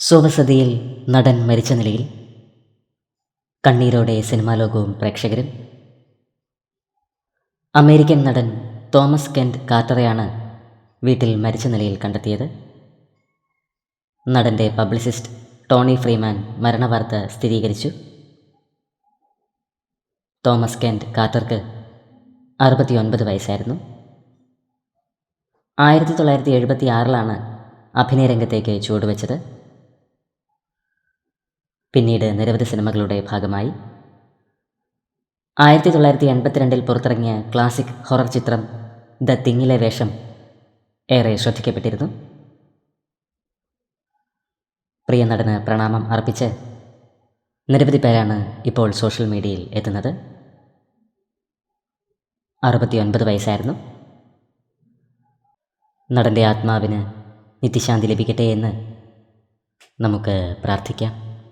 സോമസതിയിൽ നടൻ മരിച്ച നിലയിൽ. കണ്ണീരോടെ സിനിമാ ലോകവും പ്രേക്ഷകരും. അമേരിക്കൻ നടൻ തോമസ് കെന്റ് കാർട്ടറെയാണ് വീട്ടിൽ മരിച്ച നിലയിൽ കണ്ടെത്തിയത്. നടന്റെ പബ്ലിസിസ്റ്റ് ടോണി ഫ്രീമാൻ മരണവാർത്ത സ്ഥിരീകരിച്ചു. തോമസ് കെന്റ് കാർട്ടർക്ക് അറുപത്തിയൊൻപത് വയസ്സായിരുന്നു. ആയിരത്തി തൊള്ളായിരത്തി എഴുപത്തി ആറിലാണ് അഭിനയരംഗത്തേക്ക് ചുവടുവെച്ചത്. പിന്നീട് നിരവധി സിനിമകളുടെ ഭാഗമായി. ആയിരത്തി തൊള്ളായിരത്തി എൺപത്തിരണ്ടിൽ പുറത്തിറങ്ങിയ ക്ലാസിക് ഹൊറർ ചിത്രം ദ തിങ്ങിലെ വേഷം ഏറെ ശ്രദ്ധിക്കപ്പെട്ടിരുന്നു. പ്രിയ നടന് പ്രണാമം അർപ്പിച്ച് നിരവധി പേരാണ് ഇപ്പോൾ സോഷ്യൽ മീഡിയയിൽ എത്തുന്നത്. അറുപത്തിയൊൻപത് വയസ്സായിരുന്നു. നടന്റെ ആത്മാവിന് നിത്യശാന്തി ലഭിക്കട്ടെ എന്ന് നമുക്ക് പ്രാർത്ഥിക്കാം.